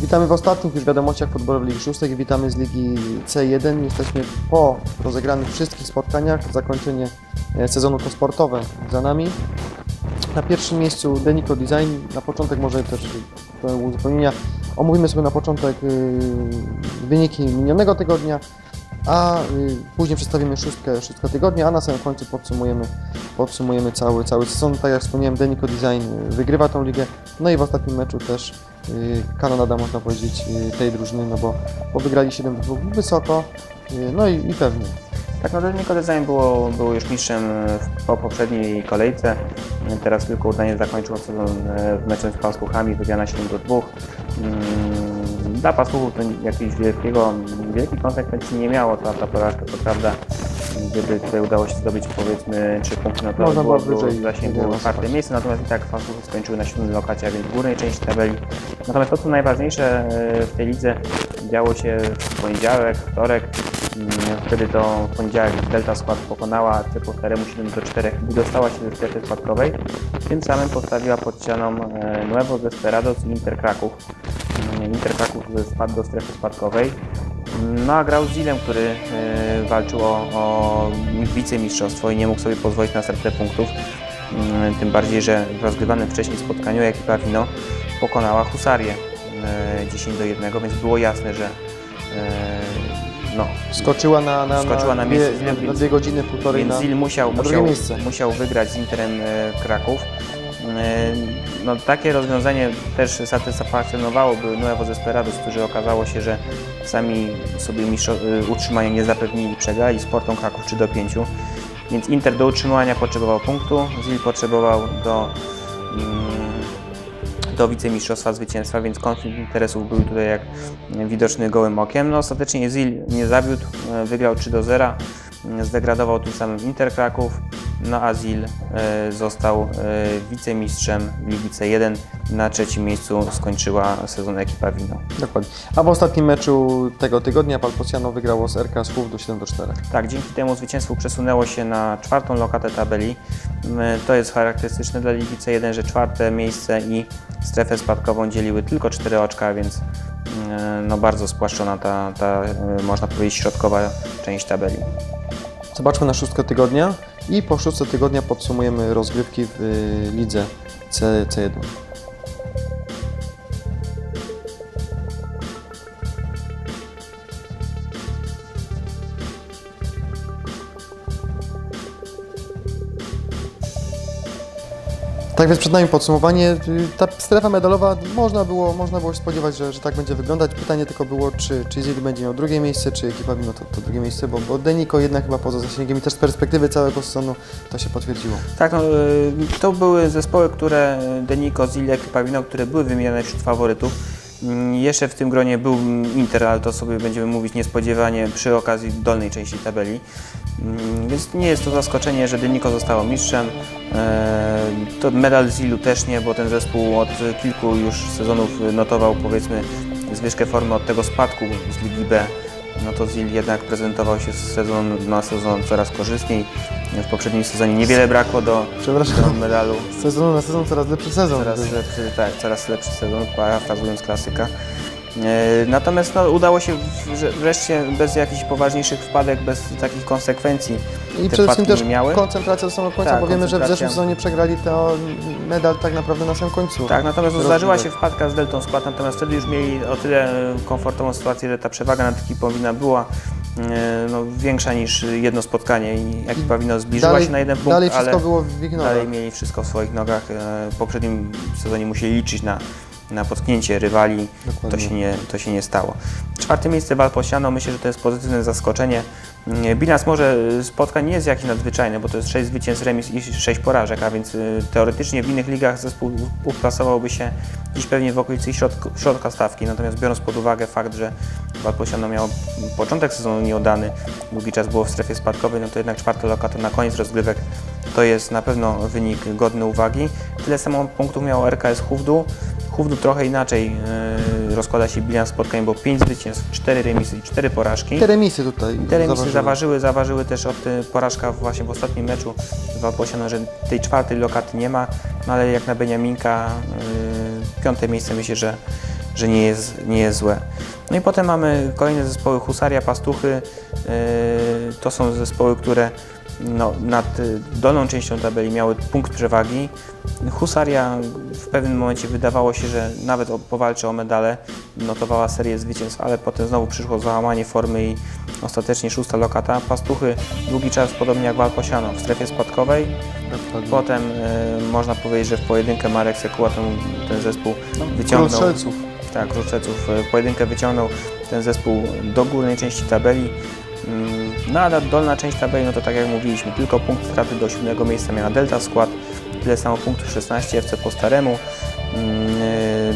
Witamy w ostatnich już wiadomościach futbolowych Ligi Szóstek. Witamy z Ligi C1. Jesteśmy po rozegranych wszystkich spotkaniach. Zakończenie e, sezonu to sportowe za nami. Na pierwszym miejscu Denico Design. Na początek może też uzupełnienia omówimy sobie na początek y, wyniki minionego tygodnia, a y, później przedstawimy szóstkę, szóstkę tygodnia, a na samym końcu podsumujemy, podsumujemy cały, cały sezon. Tak jak wspomniałem, Denico Design y, wygrywa tą ligę, no i w ostatnim meczu też y, kanonada, można powiedzieć, tej drużyny, no bo, bo wygrali 7 do 2 wysoko, no i, i pewnie. Tak, no Delnico Design było, było już mistrzem po poprzedniej kolejce. Teraz tylko udanie zakończyło sezon w meczu z Paskuchami, wygrana 7 do 2. Mm, Dla Paskuchów to jakiegoś wielkiego, wielkiej konsekwencji nie miało ta, ta porażka, to prawda. Gdyby tutaj udało się zdobyć powiedzmy 3 punkty, no to Można było w zasięgu czwarte miejsce, natomiast i tak Paskuchy skończyły na siódmym lokacie, a więc w górnej części tabeli. Natomiast to, co najważniejsze e, w tej lidze działo się w poniedziałek, wtorek. Mm, Wtedy to w poniedziałek Delta Skład pokonała Cepoftaremu 7 do 4 i dostała się ze strefy spadkowej. Tym samym postawiła pod ścianą e, Nuevo Desperados i Inter Kraków. Mm, Inter Kraków spadł do strefy spadkowej. No a grał z Zilem, który e, walczył o, o wicemistrzostwo i nie mógł sobie pozwolić na stratę punktów. Mm, Tym bardziej, że w rozgrywanym wcześniej spotkaniu ekipa Wino pokonała Husarię e, 10 do 1, więc było jasne, że e, no, Skoczyła na, na, Skoczyła na dwie, miejsce, na, więc- na dwie godziny, półtorej Więc na... Zil musiał, musiał, miejsce. musiał wygrać z Interem e, Kraków. E, No, takie rozwiązanie też satysfakcjonowałoby Nuevo Desperados, którzy okazało się, że sami sobie e, utrzymania nie zapewnili, przegrali Sportą Kraków 3 do 5. Więc Inter do utrzymania potrzebował punktu, Zil potrzebował do, mm, do wicemistrzostwa zwycięstwa, więc konflikt interesów był tutaj jak widoczny gołym okiem. No ostatecznie Zil nie zawiódł, e, wygrał 3 do 0, mm, zdegradował tym samym Inter Kraków, no a Zil e, został e, wicemistrzem Ligi C1. Na trzecim miejscu skończyła sezon ekipa Wino. Dokładnie. A w ostatnim meczu tego tygodnia Palposiano wygrało z RK Słów do 7 do 4. Tak, dzięki temu zwycięstwu przesunęło się na czwartą lokatę tabeli. To jest charakterystyczne dla Ligi C1, że czwarte miejsce i strefę spadkową dzieliły tylko 4 oczka, więc no bardzo spłaszczona ta, ta y, można powiedzieć, środkowa część tabeli. Zobaczmy na szóstkę tygodnia i po szóstce tygodnia podsumujemy rozgrywki w y, lidze C, C1. Tak więc przed nami podsumowanie. Ta strefa medalowa, można było, można było się spodziewać, że, że tak będzie wyglądać. Pytanie tylko było, czy, czy Zil będzie miał drugie miejsce, czy ekipa to, to drugie miejsce, bo, bo Deniko jednak chyba poza zasięgiem i też z perspektywy całego sezonu to się potwierdziło. Tak, no, y, to były zespoły, które Deniko, Zil, ekipa które były wymieniane wśród faworytów. Mm, Jeszcze w tym gronie był Inter, ale to sobie będziemy mówić niespodziewanie przy okazji dolnej części tabeli. Mm, Więc nie jest to zaskoczenie, że Deniko zostało mistrzem. E, To medal Zilu też nie, bo ten zespół od kilku już sezonów notował powiedzmy zwyżkę formy od tego spadku z Ligi B. No to Zil jednak prezentował się z sezonu na sezon coraz korzystniej. W poprzednim sezonie niewiele brakło do, do medalu. Z sezonu na sezon coraz lepszy sezon. Coraz lepszy, tak, coraz lepszy sezon, parafrazując klasyka. E, Natomiast no, udało się wreszcie bez jakichś poważniejszych wpadek, bez takich konsekwencji. I te przede wszystkim wpadki też miały. koncentracja do samego końca, Tak, bo wiemy, że w zeszłym sezonie przegrali to medal tak naprawdę na samym końcu. Tak, natomiast Rozgrywek. zdarzyła się wpadka z Deltą Skład, natomiast wtedy już mieli o tyle komfortową sytuację, że ta przewaga nad ekipą Wina była no, większa niż jedno spotkanie i ekipa Wino zbliżyła Dalej, się na jeden punkt, dalej wszystko ale było w nogach. dalej mieli wszystko w swoich nogach. E, W poprzednim sezonie musieli liczyć na, na potknięcie rywali, to się, nie, to się nie stało. Czwarte miejsce Valposiano, myślę, że to jest pozytywne zaskoczenie. Mm, Bilans może spotkań nie jest jakiś nadzwyczajny, bo to jest 6 zwycięstw, remis i 6 porażek, a więc y, teoretycznie w innych ligach zespół uplasowałby się dziś pewnie w okolicy środka, środka stawki, natomiast biorąc pod uwagę fakt, że Valposiano miało początek sezonu nieudany, długi czas było w strefie spadkowej, no to jednak czwarta lokata na koniec rozgrywek to jest na pewno wynik godny uwagi. Tyle samo punktów miało RKS Hufdu. Hufdu trochę inaczej yy, rozkłada się bilans spotkań, bo 5 zwycięstw, 4 remisy i 4 porażki. Te remisy tutaj Te remisy zaważyły. zaważyły, zaważyły też od y, porażka właśnie w ostatnim meczu Valposiano, że tej czwartej lokaty nie ma, no ale jak na Beniaminka y, piąte miejsce myślę, że, że nie jest, nie jest złe. No i potem mamy kolejne zespoły Husaria, Pastuchy. To są zespoły, które no, nad y, dolną częścią tabeli miały punkt przewagi. Husaria w pewnym momencie wydawało się, że nawet powalczy o medale, notowała serię zwycięstw, ale potem znowu przyszło załamanie formy i ostatecznie szósta lokata. Pastuchy długi czas, podobnie jak Walposiano, w strefie spadkowej. Potem y, można powiedzieć, że w pojedynkę Marek Sekuła ten, ten zespół wyciągnął. Strzelców. Tak, Ruszeców w pojedynkę wyciągnął ten zespół do górnej części tabeli. Mm, No a dolna część tabeli, no to tak jak mówiliśmy, tylko punkt straty do siódmego miejsca miała Delta Skład, tyle samo punktów 16 FC po staremu. Mm,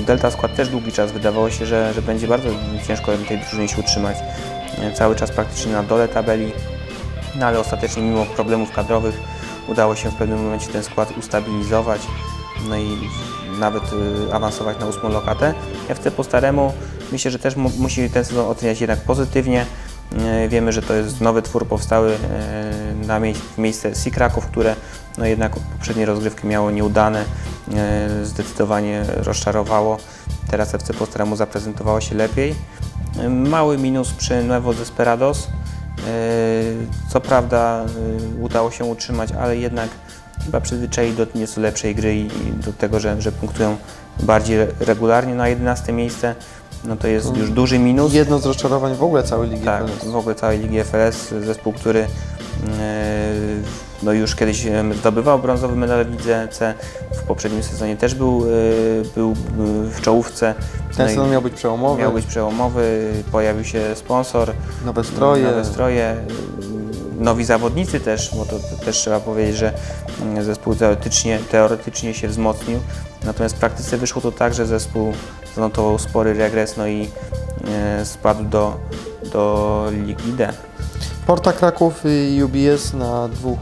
y, Delta Skład też długi czas wydawało się, że, że będzie bardzo ciężko tej drużynie się utrzymać. Y, Cały czas praktycznie na dole tabeli, no ale ostatecznie mimo problemów kadrowych udało się w pewnym momencie ten skład ustabilizować no i nawet y, awansować na ósmą lokatę. FC po staremu myślę, że też mu, musi ten sezon oceniać jednak pozytywnie. Y, Wiemy, że to jest nowy twór powstały y, na miejsce Sea Kraków, które no jednak poprzednie rozgrywki miało nieudane, y, zdecydowanie rozczarowało. Teraz FC po staremu zaprezentowało się lepiej. Mały minus przy Nuevo Desperados. Co prawda udało się utrzymać, ale jednak chyba przyzwyczaili do nieco lepszej gry i do tego, że, że punktują bardziej re- regularnie. Na 11 miejsce no to jest To już duży minus. Jedno z rozczarowań w ogóle całej ligi. Tak, FLS. w ogóle całej Ligi FLS, zespół, który e, no już kiedyś zdobywał brązowy medal w Lidze C, w poprzednim sezonie też był, e, był e, w czołówce. Ten No sezon miał być przełomowy, miał być przełomowy, pojawił się sponsor, nowe stroje. nowe stroje, nowi zawodnicy też, bo to, też trzeba powiedzieć, że mm, zespół teoretycznie, teoretycznie się wzmocnił, natomiast w praktyce wyszło to tak, że zespół zanotował spory regres, no i e, spadł do, do Ligi D. Porta Kraków i UBS na, dwóch,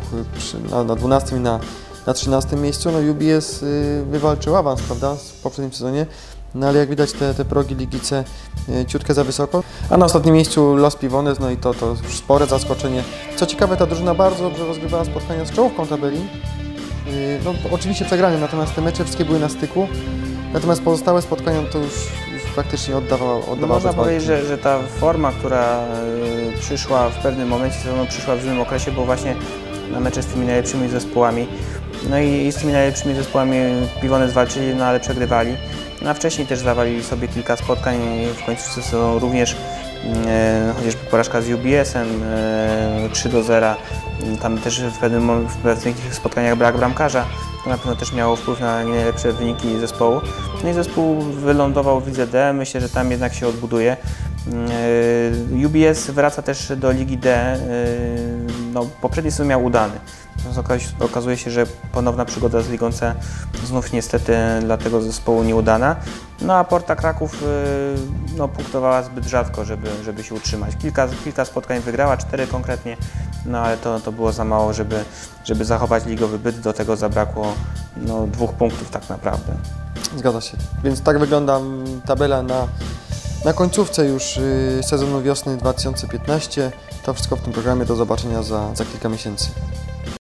na, na 12 i na, na 13 miejscu. No UBS y, wywalczył awans, prawda, w poprzednim sezonie. No ale jak widać te, te progi Ligi C y, ciutkę za wysoko. A na ostatnim miejscu Los Pivones, no i to, to już spore zaskoczenie. Co ciekawe, ta drużyna bardzo dobrze rozgrywała spotkania z czołówką tabeli. Y, No oczywiście przegrane, natomiast te mecze wszystkie były na styku. Natomiast pozostałe spotkania to już, już praktycznie oddawała, No oddawała można powiedzieć, że, że ta forma, która y, przyszła w pewnym momencie przyszła w złym okresie, bo właśnie na mecze z tymi najlepszymi zespołami. No i z tymi najlepszymi zespołami Piwone zwalczyli, no ale przegrywali. No a wcześniej też zawalili sobie kilka spotkań w końcu sezonu również e, chociażby porażka z UBS-em e, 3 do 0. Tam też w, pewnym, w pewnych spotkaniach brak bramkarza. To na pewno też miało wpływ na najlepsze wyniki zespołu. No i zespół wylądował w Lidze. Myślę, że tam jednak się odbuduje. Yy, UBS wraca też do Ligi D. No, poprzedni sezon miał udany. Okazuje się, że ponowna przygoda z Ligą C znów niestety dla tego zespołu nieudana. No a Porta Kraków yy, no, punktowała zbyt rzadko, żeby, żeby się utrzymać. Kilka, kilka spotkań wygrała, cztery konkretnie, no ale to, to było za mało, żeby, żeby zachować ligowy byt. Do tego zabrakło no, dwóch punktów tak naprawdę. Zgadza się. Więc tak wygląda mm, tabela na, na końcówce już y, sezonu wiosny 2015. To wszystko w tym programie. Do zobaczenia za, za kilka miesięcy.